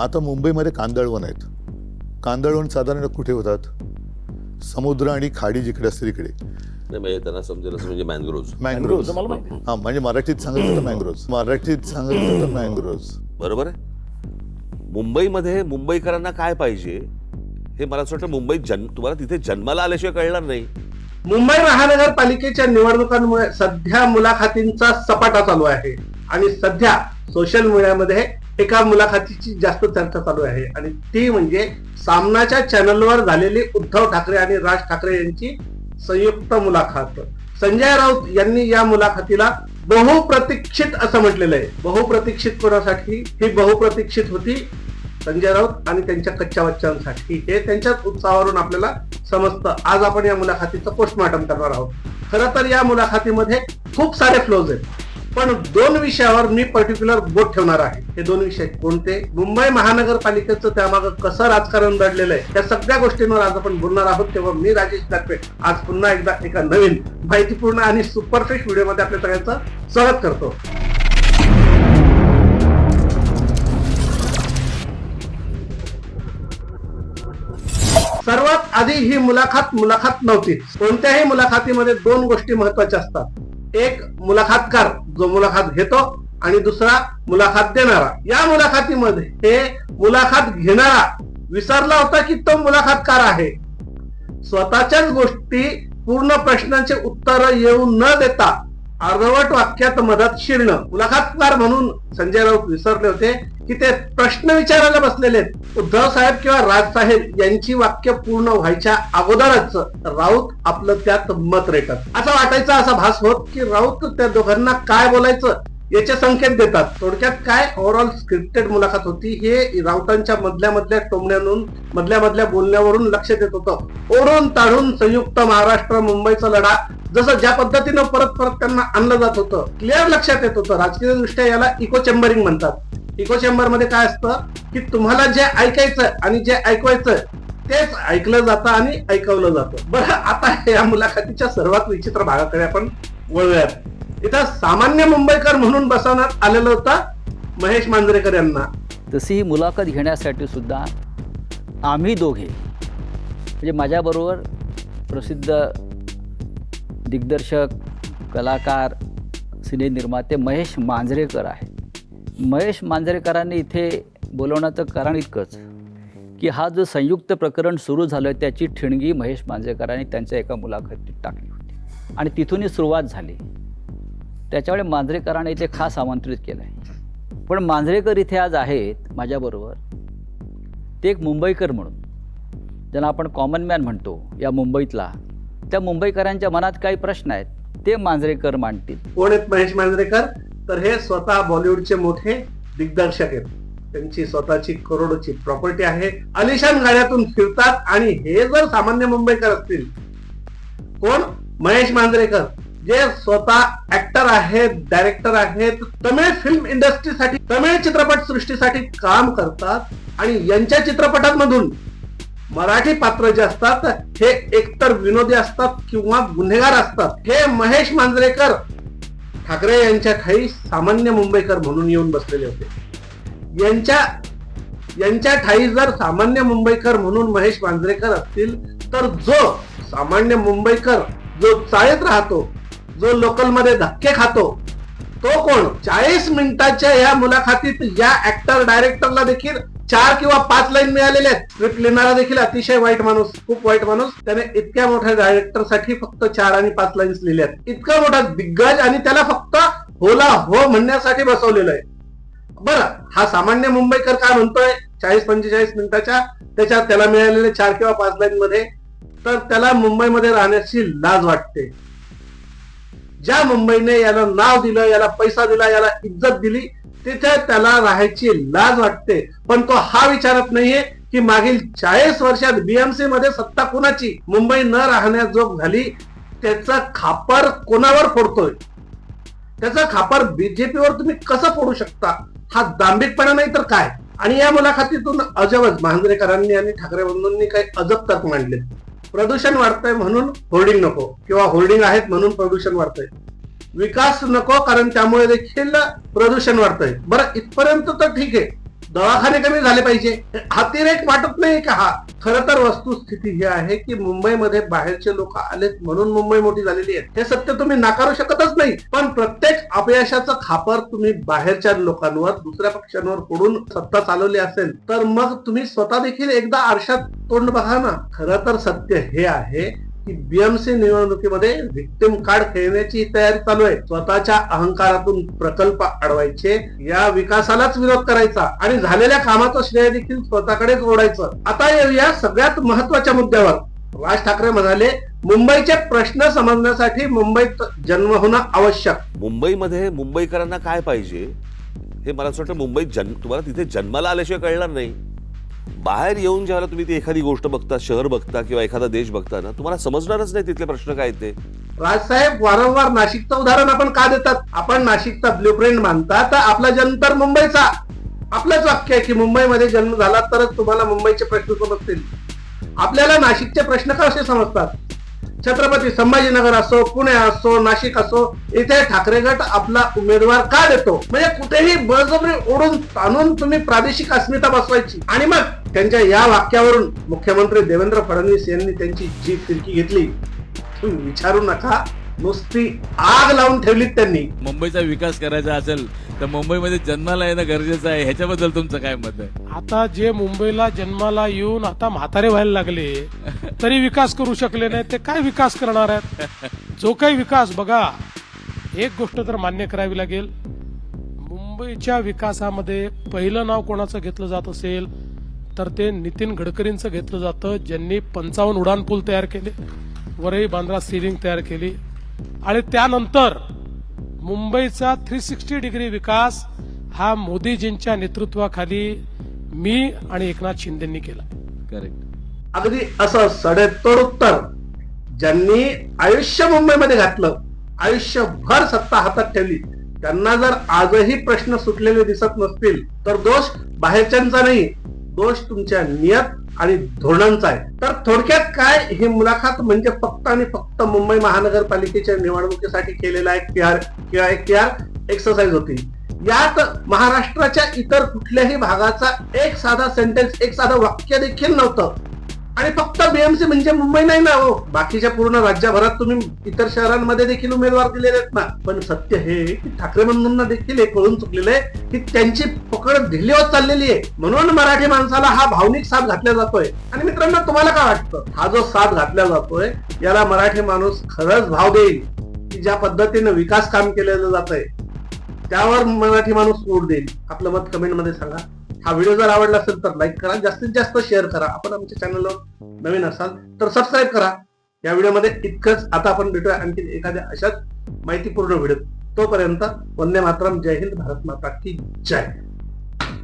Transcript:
आता मुंबईमध्ये कांदळवन आहेत. कांदळवन साधारण कुठे होतात? समुद्र आणि खाडी जिकडे असते तिकडे. नाही म्हणजे त्यांना समजेल असं म्हणजे मँग्रोव्ज आहे. हा म्हणजे मराठीत सांगितलं तर मँग्रोव्ज मराठीत सांगितलं तर मँग्रोव्ज बरोबर आहे. मुंबईमध्ये मुंबईकरांना काय पाहिजे? हे मला असं वाटतं मुंबईत जन्म तुम्हाला तिथे जन्माला आल्याशिवाय कळणार नाही. मुंबई महानगरपालिकेच्या निवडणुकांमुळे सध्या मुलाखतींचा सपाटा चालू आहे. आणि सध्या सोशल मीडियामध्ये एका मुलाखतीची जास्त चर्चा चालू आहे. आणि ती म्हणजे सामनाच्या चॅनलवर झालेली उद्धव ठाकरे आणि राज ठाकरे यांची संयुक्त मुलाखत. संजय राऊत यांनी या मुलाखतीला बहुप्रतीक्षित असं म्हटलेलं आहे. बहुप्रतीक्षित कोणासाठी? ही बहुप्रतीक्षित होती संजय राऊत आणि त्यांच्या कच्च्या बच्चांसाठी हे त्यांच्याच उत्साहावरून आपल्याला समजतं. आज आपण या मुलाखतीचं पोस्टमार्टम करणार आहोत. खरं तर या मुलाखतीमध्ये खूप सारे फ्लोज आहेत. पण दोन विषयावर मी पर्टिक्युलर बोट ठेवणार आहे. हे दोन विषय कोणते? मुंबई महानगरपालिकेचं त्यामागं कसं राजकारण दडलेलं आहे त्या सगळ्या गोष्टींवर आज आपण बोलणार आहोत. तेव्हा मी राजेश दाखवे. आज पुन्हा एकदा एका नवीन माहितीपूर्ण आणि सुपरफिश व्हिडिओमध्ये आपल्या सगळ्यांचं स्वागत करतो. सर्वात आधी ही मुलाखत मुलाखत नव्हती. कोणत्याही मुलाखतीमध्ये दोन गोष्टी महत्त्वाच्या असतात. एक मुलाखतकार. जो मुलाखत घेतो आणि दुसरा मुलाखत देणारा. या मुलाखतीमध्ये हे मुलाखत घेणारा विसरला होता की तो मुलाखतकार आहे. स्वतःच्याच गोष्टी पूर्ण प्रश्नांचे उत्तर येऊ न देता अर्धवट वाक्यात मदत शिरणं. मुलाखतकार म्हणून संजय राऊत विसरले होते. की ते प्रश्न विचारायला बसलेले आहेत. उद्धव साहेब किंवा राज साहेब यांची वाक्य पूर्ण व्हायच्या अगोदरच राऊत आपलं त्यात मत रेटत असं वाटायचं असा भास होत की राऊत त्या दोघांना काय बोलायचं याचे संकेत देतात. थोडक्यात काय ओव्हरऑल स्क्रिप्टेड मुलाखत होती हे राऊतांच्या मधल्या मधल्या टोमण्यातून मधल्या मधल्या बोलण्यावरून लक्ष देत होतं. ओढून ताढून संयुक्त महाराष्ट्र मुंबईचा लढा जसं ज्या पद्धतीनं परत परत त्यांना आणलं जात होतं क्लिअर लक्षात येत होतं. राजकीय दृष्ट्या याला इको चेंबरिंग म्हणतात. इको चेंबरमध्ये काय असतं की तुम्हाला जे ऐकायचं आणि जे ऐकवायचं तेच ऐकलं जातं आणि ऐकवलं जातं. बरं आता या मुलाखतीच्या सर्वात विचित्र भागाकडे आपण वळूयात. इथं सामान्य मुंबईकर म्हणून बसवण्यात आलेलं होता महेश मांजरेकर यांना. तशी ही मुलाखत घेण्यासाठी सुद्धा आम्ही दोघे म्हणजे माझ्याबरोबर प्रसिद्ध दिग्दर्शक कलाकार सिने निर्माते महेश मांजरेकर आहेत. महेश मांजरेकरांनी इथे बोलवण्याचं कारण इतकंच की हा जो संयुक्त प्रकरण सुरू झालं त्याची ठिणगी महेश मांजरेकरांनी त्यांच्या एका मुलाखतीत टाकली होती. आणि तिथूनही सुरुवात झाली. त्याच्यामुळे मांजरेकरांनी इथे खास आमंत्रित केलं आहे पण मांजरेकर इथे आज आहेत माझ्याबरोबर. ते एक मुंबईकर म्हणून ज्यांना आपण कॉमन मॅन म्हणतो या मुंबईतला. त्या मुंबईकरांच्या मनात काही प्रश्न आहेत ते मांजरेकर मांडतील. कोण आहेत महेश मांजरेकर? तर हे स्वतः बॉलिवूडचे मोठे दिग्दर्शक आहेत. त्यांची स्वतःची करोडोची प्रॉपर्टी आहे. अलिशान गाड्यातून फिरतात आणि हे जर सामान्य मुंबईकर असतील कोण? महेश मांजरेकर जे स्वतः ऍक्टर आहेत डायरेक्टर आहेत तमिळ फिल्म इंडस्ट्रीसाठी तमिळ चित्रपट सृष्टीसाठी काम करतात आणि यांच्या चित्रपटांमधून मराठी पात्र जे असतात हे एकतर विनोदी असतात किंवा गुन्हेगार असतात. हे महेश मांजरेकर ठाकरे यांच्या ठाई सामान्य मुंबईकर म्हणून येऊन बसलेले होते. यांच्या यांच्या ठाई जर सामान्य मुंबईकर म्हणून महेश मांजरेकर असतील तर जो सामान्य मुंबईकर जो चाळीत राहतो जो लोकलमध्ये धक्के खातो तो कोण? चाळीस मिनिटाच्या या मुलाखतीत या ऍक्टर डायरेक्टरला देखील चार किंवा पाच लाईन मिळालेल्या आहेत. स्क्रिप्ट लिहिणारा देखील अतिशय वाईट माणूस खूप वाईट माणूस. त्याने इतक्या मोठ्या डायरेक्टरसाठी फक्त चार आणि पाच लाईन्स लिहिल्या आहेत. इतका मोठा दिग्गज आणि त्याला फक्त होला हो म्हणण्यासाठी बसवलेलं आहे. बरं हा सामान्य मुंबईकर काय म्हणतोय? चाळीस पंचेचाळीस मिनिटाच्या त्याच्यात त्याला मिळालेले चार किंवा पाच लाईन मध्ये. तर त्याला मुंबईमध्ये राहण्याची लाज वाटते. ज्या मुंबईने याला नाव दिलं याला पैसा दिला याला इज्जत दिली तिथे त्याला राहायची लाज वाटते. पण तो हा विचारत नाहीये की मागील चाळीस वर्षात बीएमसी मध्ये सत्ता कुणाची? मुंबई न राहण्याजोग झाली त्याचा खापर कोणावर फोडतोय? त्याचा खापर बीजेपीवर तुम्ही कसं फोडू शकता? हा दांभिकपणा नाही तर काय? आणि या मुलाखतीतून अजबच मांजरेकरांनी आणि ठाकरे बंधूंनी काही अजब तर्क मांडले. प्रदूषण वाढतंय म्हणून होर्डिंग नको किंवा होर्डिंग आहेत म्हणून प्रदूषण वाढतंय. विकास नको कारण त्यामुळे देखील प्रदूषण वाढतंय. बरं इथपर्यंत तर ठीक आहे. दवाखाने कमी झाले पाहिजे. अतिरेक वाटत नाही का हा? खर तर वस्तुस्थिती ही आहे की मुंबईमध्ये बाहेरचे लोक आलेत म्हणून मुंबई मोठी झालेली आहे. हे सत्य तुम्ही नाकारू शकतच नाही. पण प्रत्येक अपयशाचं खापर तुम्ही बाहेरच्या लोकांवर दुसऱ्या पक्षांवर फोडून सत्ता चालवली असेल तर मग तुम्ही स्वतः देखील एकदा आरशात तोंड बघा ना. खर तर सत्य हे आहे. की बीएमसी निवडणुकीमध्ये व्हिक्टिम कार्ड खेळण्याची तयारी चालू आहे. स्वतःच्या अहंकारातून प्रकल्प अडवायचे. या विकासालाच विरोध करायचा आणि झालेल्या कामाचं श्रेय देखील स्वतःकडेच ओढायचं. आता येऊया सगळ्यात महत्त्वाच्या मुद्द्यावर. राज ठाकरे म्हणाले मुंबईचे प्रश्न समजण्यासाठी मुंबईत जन्म होणं आवश्यक. मुंबईमध्ये मुंबईकरांना काय पाहिजे? हे मला असं वाटतं मुंबईत जन्म तुम्हाला तिथे जन्माला आल्याशिवाय कळणार नाही. बाहेर येऊन ज्यावेळेला तुम्ही ती एखादी गोष्ट बघता शहर बघता किंवा एखादा देश बघता ना तुम्हाला समजणारच नाही तिथले प्रश्न काय ते. राजसाहेब वारंवार नाशिकचं उदाहरण आपण का देतात? आपण नाशिकचा ब्ल्यूप्रिंट मानता तर आपला जन्म तर मुंबईचा. आपलंच वाक्य आहे की मुंबईमध्ये जन्म झाला तरच तुम्हाला मुंबईचे प्रश्न समजतील. आपल्याला नाशिकचे प्रश्न कसे समजतात? छत्रपती संभाजीनगर असो पुणे असो नाशिक असो इथे ठाकरे गट आपला उमेदवार का देतो? म्हणजे कुठेही बळजबरी ओढून ताणून तुम्ही प्रादेशिक अस्मिता बसवायची. आणि मग त्यांच्या या वाक्यावरून मुख्यमंत्री देवेंद्र फडणवीस यांनी त्यांची जी फिरकी घेतली तुम्ही विचारू नका. नुसती आग लावून ठेवलीत त्यांनी. मुंबईचा विकास करायचा असेल तर मुंबईमध्ये जन्माला येणं गरजेचं आहे. ह्याच्याबद्दल तुमचं काय मत आहे? आता जे मुंबईला जन्माला येऊन आता म्हातारे व्हायला लागले तरी विकास करू शकले नाही ते काय विकास करणार आहेत? जो काही विकास बघा एक गोष्ट तर मान्य करावी लागेल. मुंबईच्या विकासामध्ये पहिलं नाव कोणाचं घेतलं जात असेल तर ते नितीन गडकरींचं घेतलं जातं ज्यांनी पंचावन्न उडान पूल तयार केले वरही बांद्रा सिलिंग तयार केली. आणि त्यानंतर मुंबईचा थ्री सिक्स्टी डिग्री विकास हा मोदीजींच्या नेतृत्वाखाली मी आणि एकनाथ शिंदेनी केला. करेक्ट अगदी असं सडेतोड उत्तर ज्यांनी आयुष्य मुंबईमध्ये घातलं आयुष्यभर सत्ता हातात ठेवली त्यांना जर आजही प्रश्न सुटलेले दिसत नसतील तर दोष बाहेरच्यांचा नाही दोष तुमच्या नियत आणि धोरणांचा आहे. तर थोडक्यात काय ही मुलाखत म्हणजे फक्त आणि फक्त मुंबई महानगरपालिकेच्या निवडणुकीसाठी केलेला एक पीआर किंवा एक पीआर एक्सरसाइज होती. यात महाराष्ट्राच्या इतर कुठल्याही भागाचा एक साधा सेंटेन्स एक साधं वाक्य देखील नव्हतं. आणि फक्त बीएमसी म्हणजे मुंबई नाही ना हो. बाकीच्या पूर्ण राज्यभरात तुम्ही इतर शहरांमध्ये देखील उमेदवार दिलेले आहेत ना. पण सत्य हे की ठाकरे बंधूंना देखील हे कळून चुकलेलं आहे की त्यांची पकड ढिली होत चाललेली आहे. म्हणून मराठी माणसाला हा भावनिक साथ घातला जातोय. आणि मित्रांनो तुम्हाला काय वाटतं? हा जो साथ घातला जातोय याला मराठी माणूस खरंच भाव देईल? की ज्या पद्धतीने विकास काम केलेलं जात आहे त्यावर मराठी माणूस वोट देईल? आपलं मत कमेंटमध्ये सांगा. हा व्हिडिओ जर आवडला असेल तर लाईक करा. जास्तीत जास्त शेअर करा. आपण आमच्या चॅनलवर नवीन असाल तर सबस्क्राईब करा. या व्हिडिओमध्ये इतकंच आता आपण भेटूया आणखी एखाद्या अशाच माहितीपूर्ण व्हिडिओ तोपर्यंत वंदे मातरम. जय हिंद. भारत माता की जय.